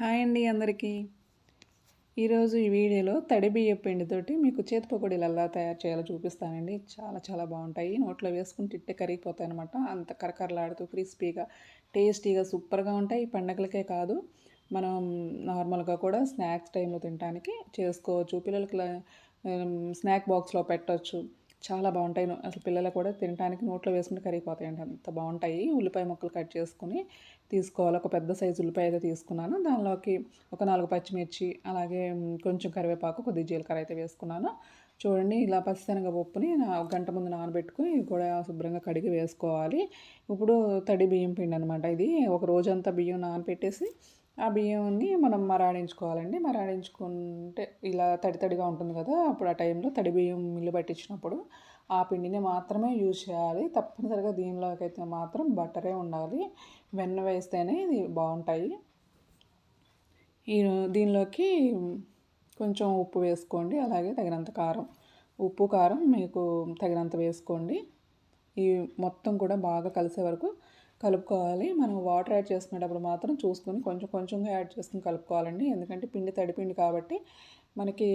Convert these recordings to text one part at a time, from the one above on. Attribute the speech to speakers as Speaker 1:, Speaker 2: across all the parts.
Speaker 1: Hi అండి అందరికీ. ఈరోజు ఈ వీడియోలో తడి బియ్య పిండితోటి మీకు చేతి పకోడీలు ఎలా తయారు చేయాలో చూపిస్తానండి. చాలా చాలా బాగుంటాయి. నోట్లో వేసుకుని తిట్టే కరిగిపోతాయి అనమాట అంత కరకరలాడుతూ క్రిస్పీగా టేస్టీగా సూపర్గా ఉంటాయి. పండగలకే కాదు మనం నార్మల్గా కూడా స్నాక్స్ టైంలో తినడానికి చేసుకోవచ్చు. పిల్లలకి స్నాక్ బాక్స్లో పెట్టచ్చు. చాలా బాగుంటాయి. అసలు పిల్లలు కూడా తినడానికి నోట్లో వేసుకుంటే కరిగిపోతాయి అంటే అంత బాగుంటాయి. ఉల్లిపాయ ముక్కలు కట్ చేసుకుని తీసుకోవాలి. ఒక పెద్ద సైజు ఉల్లిపాయ అయితే తీసుకున్నాను. దానిలోకి ఒక నాలుగు పచ్చిమిర్చి అలాగే కొంచెం కరివేపాకు కొద్దిగా జీలకర్ర అయితే వేసుకున్నాను. చూడండి ఇలా పచ్చిశనగ పప్పుని ఒక గంట ముందు నానబెట్టుకుని కూడా శుభ్రంగా కడిగి వేసుకోవాలి. ఇప్పుడు తడి బియ్యం పిండి అనమాట ఇది. ఒక రోజంతా బియ్యం నానబెట్టేసి ఆ బియ్యాన్ని మనం మరాడించుకోవాలండి. మరాడించుకుంటే ఇలా తడి తడిగా ఉంటుంది కదా అప్పుడు ఆ టైంలో తడి బియ్యం మిల్లు పట్టించినప్పుడు ఆ పిండిని మాత్రమే యూజ్ చేయాలి. తప్పనిసరిగా దీనిలోకి అయితే మాత్రం బట్టరే ఉండాలి. వెన్న వేస్తేనే ఇది బాగుంటాయి. ఈ దీనిలోకి కొంచెం ఉప్పు వేసుకోండి అలాగే తగినంత కారం. ఉప్పు కారం మీకు తగినంత వేసుకోండి. ఈ మొత్తం కూడా బాగా కలిసే వరకు కలుపుకోవాలి. మనం వాటర్ యాడ్ చేసుకునేటప్పుడు మాత్రం చూసుకొని కొంచెం కొంచెంగా యాడ్ చేసుకుని కలుపుకోవాలండి. ఎందుకంటే పిండి తడిపిండి కాబట్టి మనకి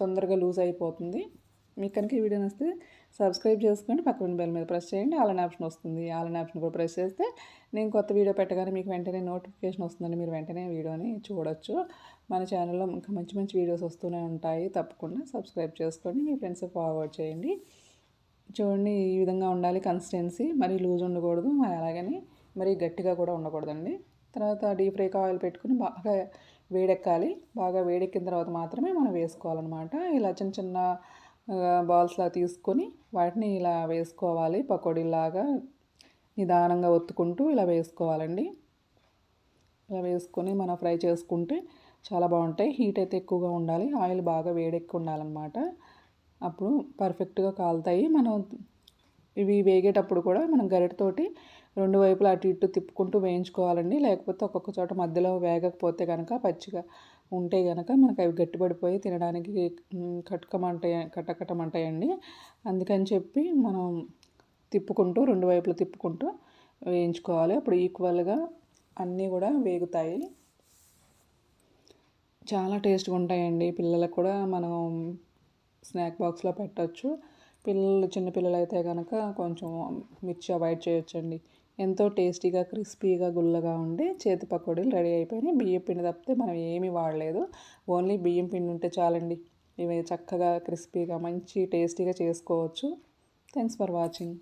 Speaker 1: తొందరగా లూజ్ అయిపోతుంది. మీకు కనుక ఈ వీడియో వస్తే సబ్స్క్రైబ్ చేసుకోండి. పక్కన బెల్ మీద ప్రెస్ చేయండి. ఆలన్ ఆప్షన్ వస్తుంది. ఆలన్ ఆప్షన్ కూడా ప్రెస్ చేస్తే నేను కొత్త వీడియో పెట్టగానే మీకు వెంటనే నోటిఫికేషన్ వస్తుందండి. మీరు వెంటనే వీడియోని చూడొచ్చు. మన ఛానల్లో ఇంకా మంచి మంచి వీడియోస్ వస్తూనే ఉంటాయి. తప్పకుండా సబ్స్క్రైబ్ చేసుకోండి. మీ ఫ్రెండ్స్ ఫార్వర్డ్ చేయండి. చూడండి ఈ విధంగా ఉండాలి కన్సిస్టెన్సీ మరీ లూజ్ ఉండకూడదు మరి అలాగని మరీ గట్టిగా కూడా ఉండకూడదండి. తర్వాత డీప్ ఫ్రైకి ఆయిల్ పెట్టుకుని బాగా వేడెక్కాలి. బాగా వేడెక్కిన తర్వాత మాత్రమే మనం వేసుకోవాలన్నమాట. ఇలా చిన్న చిన్న బాల్స్లా తీసుకొని వాటిని ఇలా వేసుకోవాలి. పకోడీలాగా నిదానంగా ఒత్తుకుంటూ ఇలా వేసుకోవాలండి. ఇలా వేసుకొని మనం ఫ్రై చేసుకుంటే చాలా బాగుంటాయి. హీట్ అయితే ఎక్కువగా ఉండాలి. ఆయిల్ బాగా వేడెక్కి ఉండాలన్నమాట. అప్పుడు పర్ఫెక్ట్గా కాలుతాయి. మనం ఇవి వేగేటప్పుడు కూడా మనం గరిటతోటి రెండు వైపులా అటు ఇటు తిప్పుకుంటూ వేయించుకోవాలండి. లేకపోతే ఒక్కొక్క చోట మధ్యలో వేగకపోతే కనుక పచ్చిగా ఉంటే కనుక మనకు అవి గట్టిపడిపోయి తినడానికి కట్టుకమంటాయి కట్టకట్టమంటాయండి అందుకని చెప్పి మనం తిప్పుకుంటూ రెండు వైపులు తిప్పుకుంటూ వేయించుకోవాలి. అప్పుడు ఈక్వల్గా అన్నీ కూడా వేగుతాయి. చాలా టేస్ట్గా ఉంటాయండి. పిల్లలకు కూడా మనం స్నాక్ బాక్స్లో పెట్టచ్చు. పిల్లలు చిన్నపిల్లలు అయితే కనుక కొంచెం మిర్చి అవాయిడ్ చేయొచ్చండి. ఎంతో టేస్టీగా క్రిస్పీగా గుల్లగా ఉండి చేతి పకోడీలు రెడీ అయిపోయినాయి. బియ్యం పిండి తప్పితే మనం ఏమీ వాడలేదు. ఓన్లీ బియ్యం పిండి ఉంటే చాలండి. ఇవి చక్కగా క్రిస్పీగా మంచి టేస్టీగా చేసుకోవచ్చు. Thanks for watching.